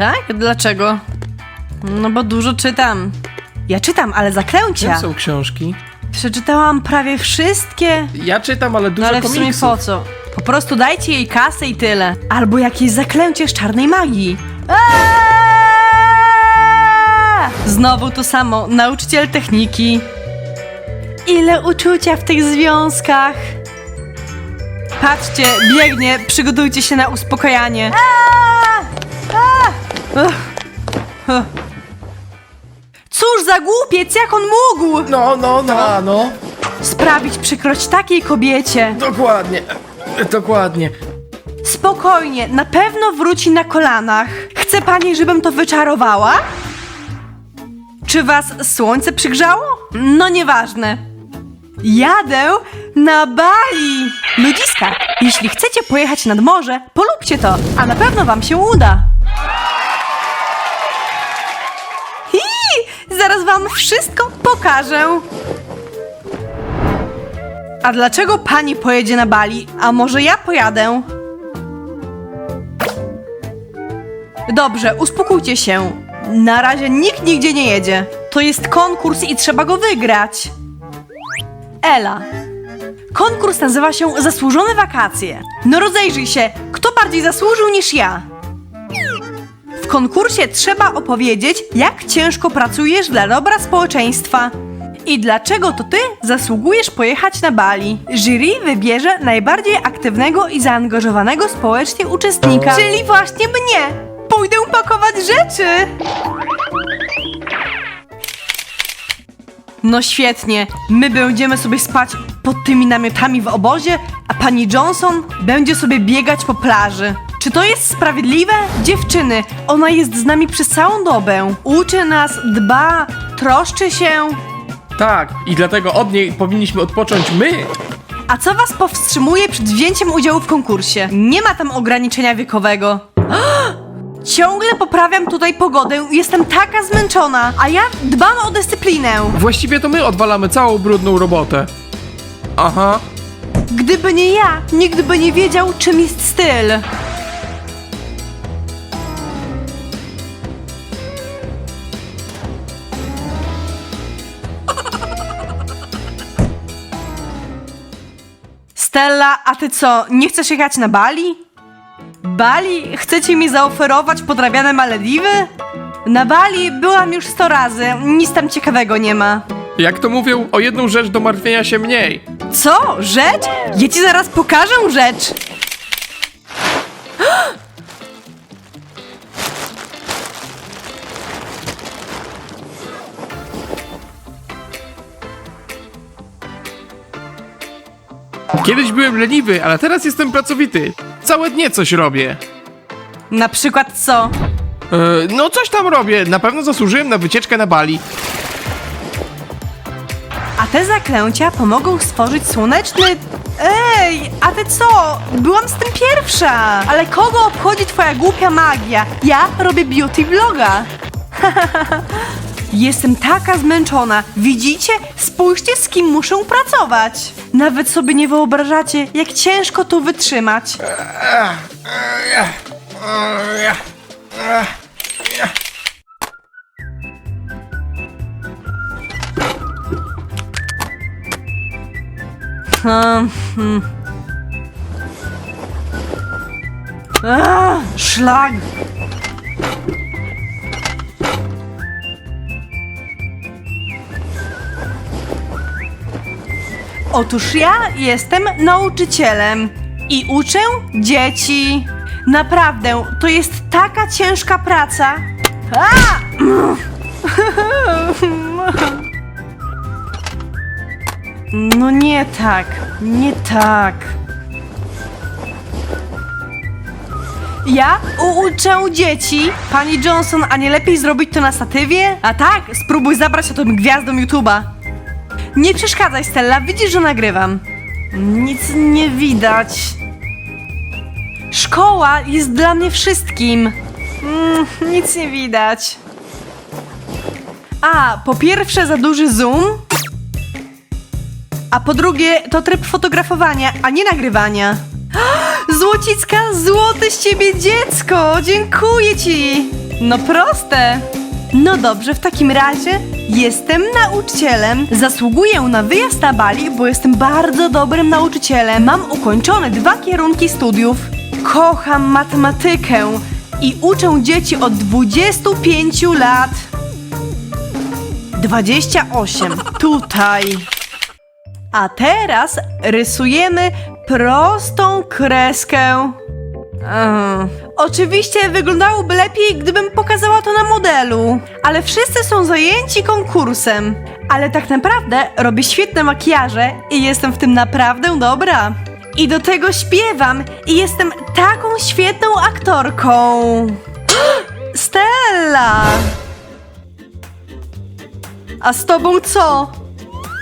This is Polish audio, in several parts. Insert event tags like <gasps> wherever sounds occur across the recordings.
Tak? Dlaczego? No bo dużo czytam. Ja czytam, ale Czym zaklęcia. są książki? Przeczytałam prawie wszystkie. Ja czytam, ale dużo No ale w sumie komiksów. po co? Po prostu dajcie jej kasę i tyle. Albo jakieś zaklęcie z czarnej magii. Aaaa! Znowu to samo, nauczyciel techniki. Ile uczucia w tych związkach. Patrzcie, biegnie, przygotujcie się na uspokajanie. Ugh. Cóż za głupiec, jak on mógł No, no, no, no. sprawić przykrość takiej kobiecie? Dokładnie. Dokładnie. Spokojnie, na pewno wróci na kolanach. Chce pani, żebym to wyczarowała? Czy was słońce przygrzało? No nieważne. Jadę na Bali! Ludziska, jeśli chcecie pojechać nad morze, polubcie to, a na pewno wam się uda. Zaraz wam wszystko pokażę. A dlaczego pani pojedzie na Bali, a może ja pojadę? Dobrze, uspokójcie się. Na razie nikt nigdzie nie jedzie. To jest konkurs i trzeba go wygrać. Ela. Konkurs nazywa się Zasłużone wakacje. No rozejrzyj się, kto bardziej zasłużył niż ja. Konkursie trzeba opowiedzieć, jak ciężko pracujesz dla dobra społeczeństwa. I dlaczego to ty zasługujesz pojechać na Bali? Jury wybierze najbardziej aktywnego i zaangażowanego społecznie uczestnika. Czyli właśnie mnie! Pójdę pakować rzeczy! No świetnie, my będziemy sobie spać pod tymi namiotami w obozie, a pani Johnson będzie sobie biegać po plaży. Czy to jest sprawiedliwe? Dziewczyny, ona jest z nami przez całą dobę. Uczy nas, dba, troszczy się. Tak, i dlatego od niej powinniśmy odpocząć my. A co was powstrzymuje przed wzięciem udziału w konkursie? Nie ma tam ograniczenia wiekowego. <gasps> Ciągle poprawiam tutaj pogodę, jestem taka zmęczona, a ja dbam o dyscyplinę. Właściwie to my odwalamy całą brudną robotę. Aha. Gdyby nie ja, nikt by nie wiedział, czym jest styl. Stella, a ty co, nie chcesz jechać na Bali? Bali? Chcecie mi zaoferować podrabiane Malediwy? Na Bali byłam już sto razy, nic tam ciekawego nie ma. Jak to mówią, o jedną rzecz do martwienia się mniej. Co? Rzecz? Ja ci zaraz pokażę rzecz. Kiedyś byłem leniwy, ale teraz jestem pracowity. Całe dnie coś robię. Na przykład co? E, no coś tam robię. Na pewno zasłużyłem na wycieczkę na Bali. A te zaklęcia pomogą stworzyć słoneczny... Ej, a ty co? Byłam z tym pierwsza. Ale kogo obchodzi twoja głupia magia? Ja robię beauty vloga. <laughs> Jestem taka zmęczona. Widzicie? Spójrzcie, z kim muszę pracować. Nawet sobie nie wyobrażacie, jak ciężko to wytrzymać. Hmm, hmm. Ah, szlag! Otóż ja jestem nauczycielem i uczę dzieci. Naprawdę, to jest taka ciężka praca. A! No nie tak, nie tak. Ja uczę dzieci. Pani Johnson, a nie lepiej zrobić to na statywie? A tak, spróbuj zabrać o tym gwiazdom YouTube'a. Nie przeszkadzaj, Stella, widzisz, że nagrywam. Nic nie widać. Szkoła jest dla mnie wszystkim. Mm, nic nie widać. A, po pierwsze za duży zoom. A po drugie to tryb fotografowania, a nie nagrywania. <gasps> Złocicka, złote z ciebie dziecko! Dziękuję ci! No proste. No dobrze, w takim razie jestem nauczycielem. Zasługuję na wyjazd na Bali, bo jestem bardzo dobrym nauczycielem. Mam ukończone dwa kierunki studiów. Kocham matematykę i uczę dzieci od 25 lat. 28. Tutaj. A teraz rysujemy prostą kreskę. Oczywiście wyglądałoby lepiej, gdybym pokazała to na modelu, ale wszyscy są zajęci konkursem. Ale tak naprawdę robię świetne makijaże i jestem w tym naprawdę dobra. I do tego śpiewam i jestem taką świetną aktorką. <gasps> Stella! A z tobą co?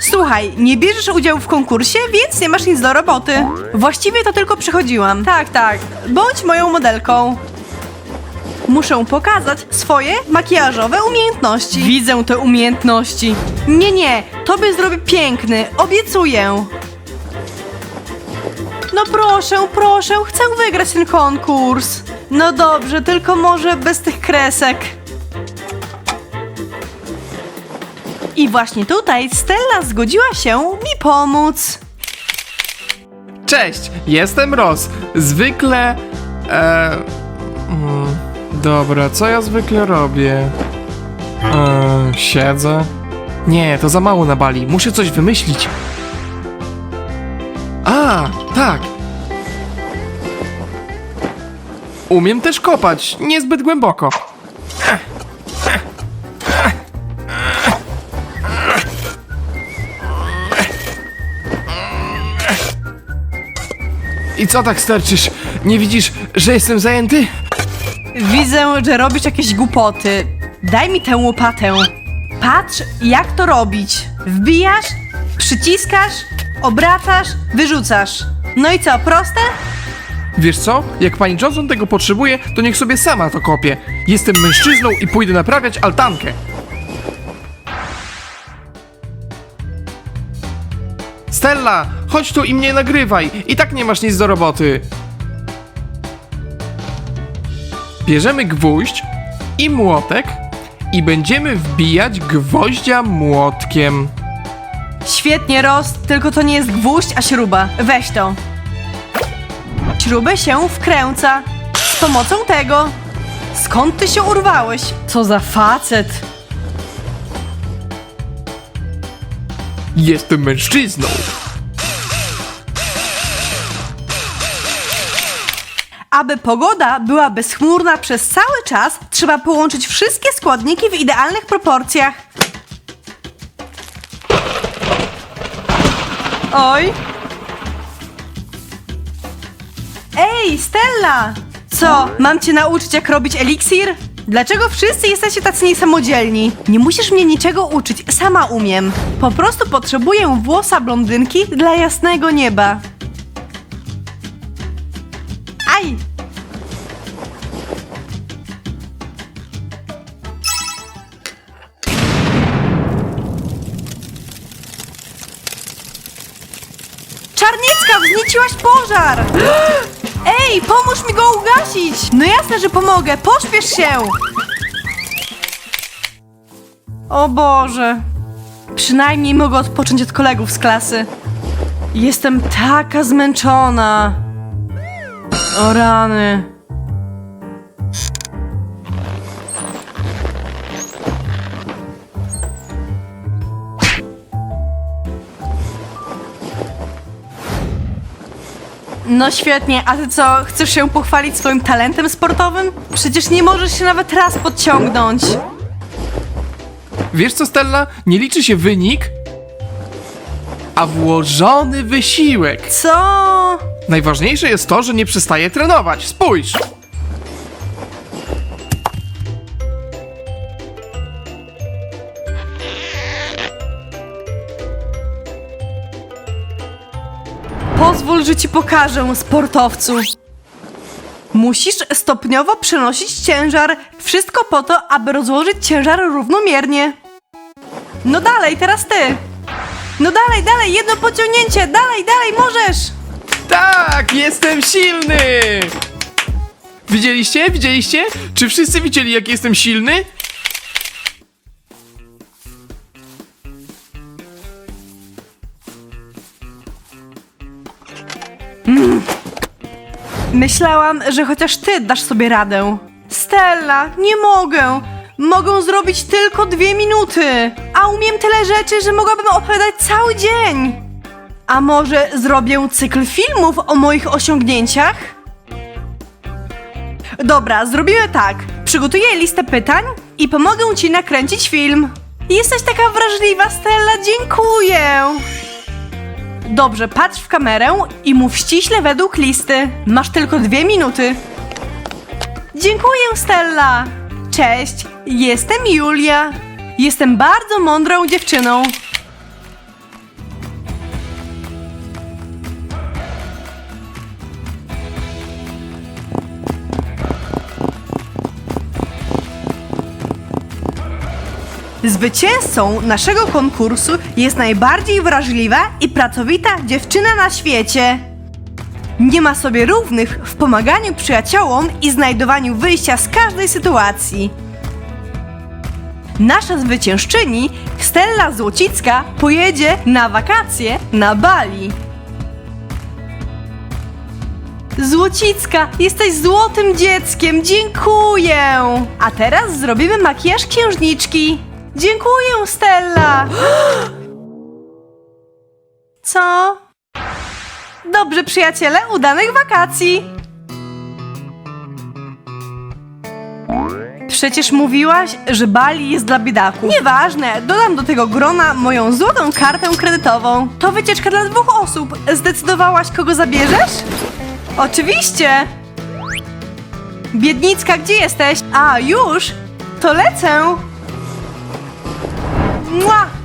Słuchaj, nie bierzesz udziału w konkursie, więc nie masz nic do roboty. Właściwie to tylko przychodziłam. Tak, tak. Bądź moją modelką. Muszę pokazać swoje makijażowe umiejętności. Widzę te umiejętności. Nie, nie, tobie zrobię piękny, obiecuję. No proszę, proszę, chcę wygrać ten konkurs. No dobrze, tylko może bez tych kresek. I właśnie tutaj Stella zgodziła się mi pomóc. Cześć, jestem Ross. Zwykle. E, mm, dobra, co ja zwykle robię? E, siedzę. Nie, to za mało na bali. Muszę coś wymyślić. A, tak. Umiem też kopać, niezbyt głęboko. I co tak sterczysz? Nie widzisz, że jestem zajęty? Widzę, że robisz jakieś głupoty. Daj mi tę łopatę. Patrz, jak to robić. Wbijasz, przyciskasz, obracasz, wyrzucasz. No i co, proste? Wiesz co? Jak pani Johnson tego potrzebuje, to niech sobie sama to kopie. Jestem mężczyzną i pójdę naprawiać altankę. Stella, chodź tu i mnie nagrywaj. I tak nie masz nic do roboty. Bierzemy gwóźdź i młotek i będziemy wbijać gwoździa młotkiem. Świetnie, Rost, tylko to nie jest gwóźdź, a śruba. Weź to. Śrubę się wkręca. Z pomocą tego. Skąd ty się urwałeś? Co za facet. Jestem mężczyzną. Aby pogoda była bezchmurna przez cały czas, trzeba połączyć wszystkie składniki w idealnych proporcjach. Oj. Ej, Stella! Co, mam cię nauczyć jak robić eliksir? Dlaczego wszyscy jesteście tacy niesamodzielni? Nie musisz mnie niczego uczyć, sama umiem. Po prostu potrzebuję włosa blondynki dla jasnego nieba. Aj! Czarniecka, wznieciłaś pożar! <gasps> Ej, pomóż mi go ugasić! No jasne, że pomogę, pośpiesz się! O Boże. Przynajmniej mogę odpocząć od kolegów z klasy. Jestem taka zmęczona. O rany. No świetnie, a ty co, chcesz się pochwalić swoim talentem sportowym? Przecież nie możesz się nawet raz podciągnąć. Wiesz co, Stella? Nie liczy się wynik, a włożony wysiłek. Co? Najważniejsze jest to, że nie przestaje trenować. Spójrz! Pozwól, że ci pokażę, sportowcu. Musisz stopniowo przenosić ciężar. Wszystko po to, aby rozłożyć ciężar równomiernie. No dalej, teraz ty. No dalej, dalej, jedno pociągnięcie. Dalej, dalej, możesz. Tak, jestem silny! Widzieliście? Widzieliście? Czy wszyscy widzieli, jak jestem silny? Myślałam, że chociaż ty dasz sobie radę. Stella, nie mogę. Mogę zrobić tylko dwie minuty. A umiem tyle rzeczy, że mogłabym opowiadać cały dzień. A może zrobię cykl filmów o moich osiągnięciach? Dobra, zrobimy tak. Przygotuję listę pytań i pomogę ci nakręcić film. Jesteś taka wrażliwa, Stella, dziękuję. Dobrze, patrz w kamerę i mów ściśle według listy. Masz tylko dwie minuty. Dziękuję, Stella. Cześć, jestem Julia. Jestem bardzo mądrą dziewczyną. Zwycięzcą naszego konkursu jest najbardziej wrażliwa i pracowita dziewczyna na świecie. Nie ma sobie równych w pomaganiu przyjaciołom i znajdowaniu wyjścia z każdej sytuacji. Nasza zwyciężczyni, Stella Złocicka, pojedzie na wakacje na Bali. Złocicka, jesteś złotym dzieckiem, dziękuję! A teraz zrobimy makijaż księżniczki. Dziękuję, Stella! Co? Dobrze, przyjaciele, udanych wakacji! Przecież mówiłaś, że Bali jest dla biedaków. Nieważne, dodam do tego grona moją złotą kartę kredytową. To wycieczka dla dwóch osób. Zdecydowałaś, kogo zabierzesz? Oczywiście! Biednicka, gdzie jesteś? A, już? To lecę! 木